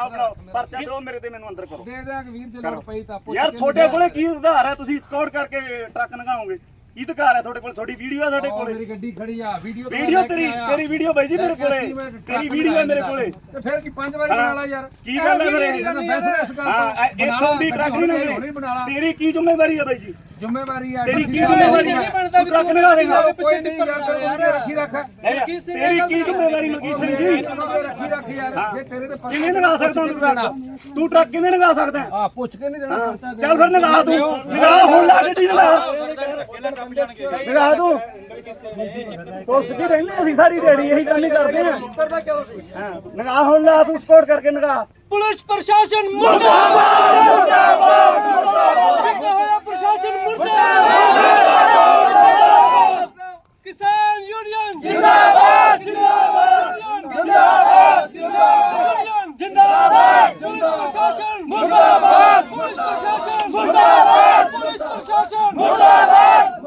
ਬਣਾਓ ਬਣਾਓ ਪਰਚਾ ਦਿਓ ਮੇਰੇ ਤੇ ਮੈਨੂੰ ਅੰਦਰ ਕਰੋ। ਦੇ ਦਿਆਂਗੇ ਵੀਰ ਜੇ ਲੋੜ ਪਈ ਤਾਂ ਪੁੱਛ ਯਾਰ ਕੇ ਤੁਹਾਡੇ ਕੋਲੇ ਕੀ ਆਧਾਰ ਹੈ? ਤੁਸੀਂ ਸਕਾਊਟ ਕਰਕੇ ਟਰੱਕ ਲੰਘਾਓਗੇ। ਕੀ ਅਧਿਕਾਰ ਹੈ ਤੁਹਾਡੇ ਕੋਲ? ਤੁਹਾਡੀ ਵੀਡੀਓ ਹੈ ਤੁਹਾਡੇ ਕੋਲੇ। ਮੇਰੀ ਗੱਡੀ ਖੜੀ ਆ ਵੀਡੀਓ ਵੀਡੀਓ ਤੇਰੀ ਤੇਰੀ ਵੀਡੀਓ ਬਾਈ ਜੀ ਮੇਰੇ ਕੋਲੇ। ਤੇਰੀ ਵੀਡੀਓ ਹੈ ਮੇਰੇ ਕੋਲੇ। ਤੇ ਫਿਰ ਕੀ ਪੰਜ ਵਾਰੀ ਬਣਾ ਲਾ ਯਾਰ? ਕੀ ਗੱਲ ਹੈ ਮੇਰੇ? ਹਾਂ ਇੱਥੋਂ ਦੀ ਟਰੱਕ ਨਹੀਂ ਨਹੀਂ ਲੰਘਣੀ ਤੇਰੀ ਕੀ ਜ਼ਿੰਮੇਵਾਰੀ ਹੈ ਬਾਈ ਜੀ? ਜ਼ਿੰਮੇਵਾਰੀ ਆ ਤੇਰੀ ਕੀ ਜ਼ਿੰਮੇਵਾਰੀ ਹੈ ਤੂੰ ਟਰੱਕ ਲੰਘਾ ਦੇਗਾ ਕੋਈ ਨਹੀਂ ਯਾਰ। ਰੱਖੀ ਰੱਖ ਤੇਰੀ ਕੀ ਜ਼ਿੰਮੇਵਾਰੀ ਮਲਕੀਤ ਸਿੰਘ ਜੀ ਰੱਖੀ ਰੱਖ ਯਾਰ ਜੇ ਤੇਰੇ ਤੇ ਕਿਵੇਂ ਲਗਾ ਸਕਦਾ ਤੂੰ ਟਰੱਕ? ਤੂੰ ਟਰੱਕ ਕਿਵੇਂ ਲਗਾ ਸਕਦਾ? ਆ ਪੁੱਛ ਕੇ ਨਹੀਂ ਦੇਣਾ ਦੇ ਚੱਲ ਫਿਰ ਲਗਾ ਤੂੰ। ਲਗਾ ਹੁਣ ਲਾ ਗੱਡੀ ਲਗਾ ਲਗਾ ਤੂੰ। ਪੁਲਿਸ ਕੀ ਰਹਿੰਦੇ ਅਸੀਂ ਸਾਰੀ ਦਿਹਾੜੀ ਇਹੀ ਕੰਮ ਹੀ ਕਰਦੇ ਆ ਹਾਂ। ਲਗਾ ਹੁਣ ਲਾ ਤੂੰ ਸਪੋਰਟ ਕਰਕੇ ਲਗਾ ਪੁਲਿਸ ਪ੍ਰਸ਼ਾਸਨ ਮੁਰਦਾਬਾਦ ਮੁਰਦਾਬਾਦ ਮੁਰਦਾਬਾਦ ਹੋਇਆ ਪ੍ਰਸ਼ਾਸਨ ਮੁਰਦਾਬਾਦ ਕਿਸਾਨ ਯੂਨੀਅਨ ਜਿੰਦਾਬਾਦ ਜਿੰਦਾਬਾਦ ਜਿੰਦਾਬਾਦ ਜਿੰਦਾਬਾਦ ਜਿੰਦਾਬਾਦ ਪੁਲਿਸ ਪ੍ਰਸ਼ਾਸਨ ਮੁਰਦਾਬਾਦ ਪੁਲਿਸ ਪ੍ਰਸ਼ਾਸਨ ਮੁਰਦਾਬਾਦ ਪੁਲਿਸ ਪ੍ਰਸ਼ਾਸਨ ਮੁਰਦਾਬਾਦ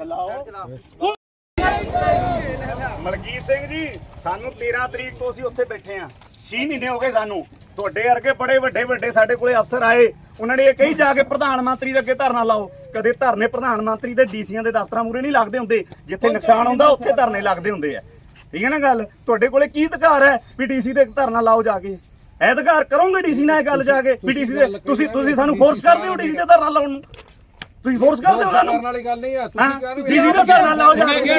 ਮਲਕੀਤ ਸਿੰਘ ਜੀ ਸਾਨੂੰ 13 ਤਰੀਕ ਤੋਂ ਅਸੀਂ ਉੱਥੇ ਬੈਠੇ ਆ 6 ਮਹੀਨੇ ਹੋ ਗਏ ਸਾਨੂੰ। ਤੁਹਾਡੇ ਵਰਗੇ ਬੜੇ ਵੱਡੇ ਵੱਡੇ ਸਾਡੇ ਕੋਲੇ ਅਫਸਰ ਆਏ। ਉਹਨਾਂ ਨੇ ਇਹ ਕਹੀ ਜਾ ਕੇ ਪ੍ਰਧਾਨ ਮੰਤਰੀ ਦੇ ਅੱਗੇ ਧਰਨਾ ਲਾਓ। ਕਦੇ ਧਰਨੇ ਪ੍ਰਧਾਨ ਮੰਤਰੀ ਦੇ ਡੀਸੀਆਂ ਦੇ ਦਫ਼ਤਰਾਂ ਮੂਰੇ ਨਹੀਂ ਲੱਗਦੇ ਹੁੰਦੇ। ਜਿੱਥੇ ਨੁਕਸਾਨ ਹੁੰਦਾ ਉੱਥੇ ਧਰਨੇ ਲੱਗਦੇ ਹੁੰਦੇ ਆ। ਠੀਕ ਹੈ ਨਾ ਗੱਲ? ਤੁਹਾਡੇ ਕੋਲੇ ਕੀ ਅਧਿਕਾਰ ਹੈ ਵੀ ਡੀਸੀ ਦੇ ਧਰਨਾ ਲਾਓ ਜਾ ਕੇ? ਇਹ ਅਧਿਕਾਰ ਕਰੋਗੇ ਡੀਸੀ ਨਾਲ ਇਹ ਗੱਲ ਜਾ ਕੇ ਵੀ ਡੀਸੀ ਦੇ ਤੁਸੀਂ ਤੁਸੀਂ ਸਾਨੂੰ ਫੋਰਸ ਕਰਦੇ ਹੋ ਡੀਸੀ ਦੇ ਧਰਨਾ ਲਾਉਣ ਨੂੰ। ਤੁਸੀਂ ਫੋਰਸ ਕਰਦੇ ਹੋ ਸਾਨੂੰ? ਕਰਨ ਵਾਲੀ ਗੱਲ ਨਹੀਂ ਆ ਤੁਸੀਂ ਕਹਿ ਰਹੇ ਡੀਸੀ ਦਾ ਧਰਨਾ ਲਾਓ ਜਾ ਕੇ।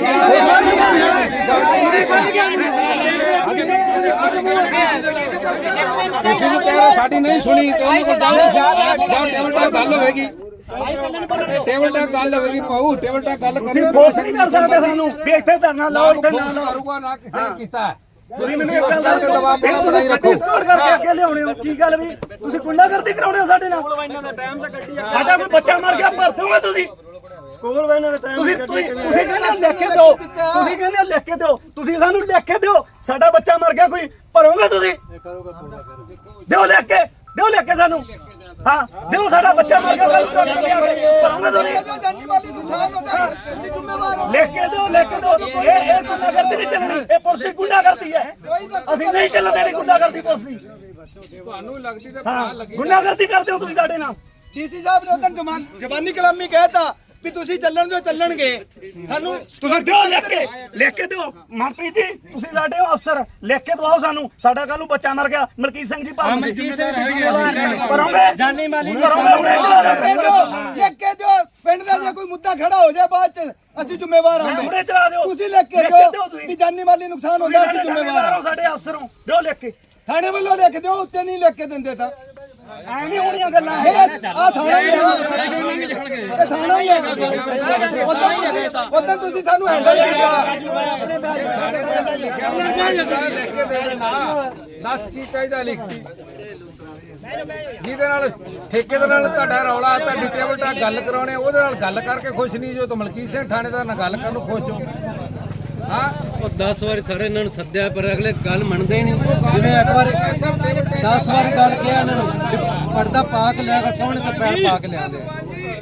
ਤੁਸੀਂ ਨੂੰ ਕਹਿ ਰਹੇ ਸਾਡੀ ਨਹੀਂ ਸੁਣੀ ਤੇ ਉਹਨੂੰ ਜਾਓ ਟੇਬਲ ਟਾਕ ਗੱਲ ਹੋਵੇਗੀ। ਟੇਬਲ ਟਾਕ ਗੱਲ ਹੋਵੇਗੀ ਪਾਉ ਟੇਬਲ ਟਾਕ ਗੱਲ ਤੁਸੀਂ ਕਰਿਓ ਫੋਰਸ ਨਹੀਂ ਕਰ ਸਕਦੇ ਸਾਨੂੰ। ਵੀ ਇੱਥੇ ਧਰਨਾ ਲਾਓ ਇੱਥੇ ਨਾ ਲਾਓ। ਕਰੂਗਾ ਨਾ ਕਿਸੇ ਨੇ ਕੀਤਾ। ਤੁਸੀਂ ਮੈਨੂੰ ਇੱਕ ਗੱਲ ਦੱਸੋ। ਦਬਾਅ ਤੁਸੀਂ ਬਣਾਈ ਗੱਡੀ ਰੱਖੋ। ਸਕਾਊਟ ਕਰਕੇ ਅੱਗੇ ਲਿਆਉਣੇ ਹੋ। ਕੀ ਗੱਲ ਵੀ? ਤੁਸੀਂ ਗੁੰਡਾਗਰਦੀ ਕਰਾਉਣੇ ਹੋ ਸਾਡੇ ਨਾਲ? ਸਾਡਾ ਕੋਈ ਬੱਚਾ ਮਰ ਗਿਆ ਭਰ ਦੋਗੇ ਤੁਸੀਂ? ਸਕੂਲ ਵੈਨਾਂ ਦਾ ਟਾਈਮ ਤੁਸੀਂ ਤੁਸੀਂ ਤੁਸੀਂ ਕਹਿੰਦੇ ਹੋ ਲਿਖ ਕੇ ਦਿਓ। ਤੁਸੀਂ ਕਹਿੰਦੇ ਹੋ ਲਿਖ ਕੇ ਦਿਓ। ਤੁਸੀਂ ਸਾਨੂੰ ਲਿਖ ਕੇ ਦਿਓ। ਸਾਡਾ ਬੱਚਾ ਮਰ ਗਿਆ ਕੋਈ ਭਰੋਗੇ ਤੁਸੀਂ? ਦਿਓ ਲਿਖ ਕੇ ਦਿਓ ਲਿਖ ਕੇ ਸਾਨੂੰ। ਹਾਂ ਦਿਓ ਸਾਡਾ ਬੱਚਾ ਮਰ ਗਿਆ ਕੱਲ ਭਰੋਗੇ ਤੁਸੀਂ ਜਾਨੀ ਮਾਲੀ ਨੁਕਸਾਨ ਹੁੰਦਾ ਤੁਸੀਂ ਜ਼ਿੰਮੇਵਾਰ ਹੋ ਲਿਖ ਕੇ ਦਿਓ ਲਿਖ ਕੇ ਦਿਓ ਇਹ ਇਹ ਗੁੰਡਾਗਰਦੀ ਨਹੀਂ ਚੱਲਣੀ। ਇਹ ਪੁਲਿਸ ਦੀ ਗੁੰਡਾਗਰਦੀ ਹੈ। ਅਸੀਂ ਨਹੀਂ ਚੱਲਣ ਦੇਣੀ ਗੁੰਡਾਗਰਦੀ ਪੁਲਿਸ ਦੀ। ਤੁਹਾਨੂੰ ਲੱਗਦੀ ਤੇ ਹਾਂ ਗੁੰਡਾਗਰਦੀ ਕਰਦੇ ਹੋ ਤੁਸੀਂ ਸਾਡੇ ਨਾਲ। ਡੀਸੀ ਸਾਹਿਬ ਨੇ ਉਦੋਂ ਜਮਾਨ ਜ਼ਬਾਨੀ ਕਲਾਮੀ ਕਹਿਤਾ ਵੀ ਤੁਸੀਂ ਚੱਲਣ ਦਿਓ ਚੱਲਣਗੇ। ਸਾਨੂੰ ਤੁਸੀਂ ਦਿਓ ਲਿਖ ਕੇ ਲਿਖ ਕੇ ਦਿਓ। ਮਨਪ੍ਰੀਤ ਜੀ ਤੁਸੀਂ ਸਾਡੇ ਹੋ ਅਫਸਰ। ਲਿਖ ਕੇ ਦਵਾਓ ਸਾਨੂੰ। ਸਾਡਾ ਕੱਲ ਨੂੰ ਬੱਚਾ ਮਰ ਗਿਆ। ਮਲਕੀਤ ਸਿੰਘ ਜੀ ਭਰਨ ਪਰੋਂਗੇ ਜਾਨੀ ਮਾਲੀ ਦਿਓ। ਲਿਖ ਕੇ ਦਿਓ। ਪਿੰਡ ਦਾ ਜੇ ਕੋਈ ਮੁੱਦਾ ਖੜਾ ਹੋ ਜਾਏ ਬਾਅਦ ਚ ਅਸੀਂ ਜ਼ਿੰਮੇਵਾਰ ਹੁਣੇ ਹਾਂ ਚਲਾ ਦਿਓ ਤੁਸੀਂ ਲਿਖ ਕੇ ਦਿਓ ਤੁਸੀਂ। ਵੀ ਜਾਨੀ ਮਾਲੀ ਨੁਕਸਾਨ ਹੁੰਦਾ ਅਸੀਂ ਜ਼ਿੰਮੇਵਾਰ ਹਾਂ ਸਾਡੇ ਅਫਸਰ ਹੋ ਦਿਓ ਲਿਖ ਕੇ ਥਾਣੇ ਵੱਲੋਂ ਲਿਖ ਦਿਓ ਉੱਤੇ ਨਹੀਂ ਲਿਖ ਕੇ ਦਿੰਦੇ ਤਾਂ ਐ ਨਹੀਂ ਹੋਣੀਆਂ ਗੱਲਾਂ ਇਹ ਆ ਥਾਣਾ ਹੀ ਹੈ ਇਹ ਥਾਣਾ ਹੀ ਹੈ ਉਦੋਂ ਤੁਸੀਂ ਉਦੋਂ ਤੁਸੀਂ ਸਾਨੂੰ ਹੈਂਡਲ ਕੀਤਾ ਲਿਖ ਕੇ ਦੇ ਦੇਣਾ ਦੱਸ ਕੀ ਚਾਹੀਦਾ ਲਿਖਤੀ ਜਿਹਦੇ ਨਾਲ ਠੇਕੇਦਾਰ ਨਾਲ ਤੁਹਾਡਾ ਰੌਲਾ, ਤੁਹਾਡੀ ਟੇਬਲ ਟਾਕ ਗੱਲ ਕਰਾਉਣੇ, ਉਹਦੇ ਨਾਲ ਗੱਲ ਕਰਕੇ ਖੁਸ਼ ਨਹੀਂ ਜੋ ਤਾਂ ਮਲਕੀਤ ਸਿੰਘ ਥਾਣੇਦਾਰ ਨਾਲ ਗੱਲ ਕਰਨ ਨੂੰ ਖੁਸ਼ ਹੋ ਹਾਂ? ਉਹ 10 ਵਾਰੀ ਸਾਰੇ ਇਹਨਾਂ ਨੂੰ ਸੱਦਿਆ, ਪਰ ਅਗਲੇ ਗੱਲ ਮੰਨਦੇ ਹੀ ਨਹੀਂ। ਜਿਵੇਂ ਇੱਕ ਵਾਰੀ 10 ਵਾਰੀ ਗੱਲ ਕਿਹਾ ਇਹਨਾਂ ਨੂੰ ਪਰਦਾ ਪਾ ਕੇ ਲਿਆ ਕੇ ਕੌਣ ਤੇ ਪੈਰ ਪਾ ਕੇ ਲਿਆਦੇ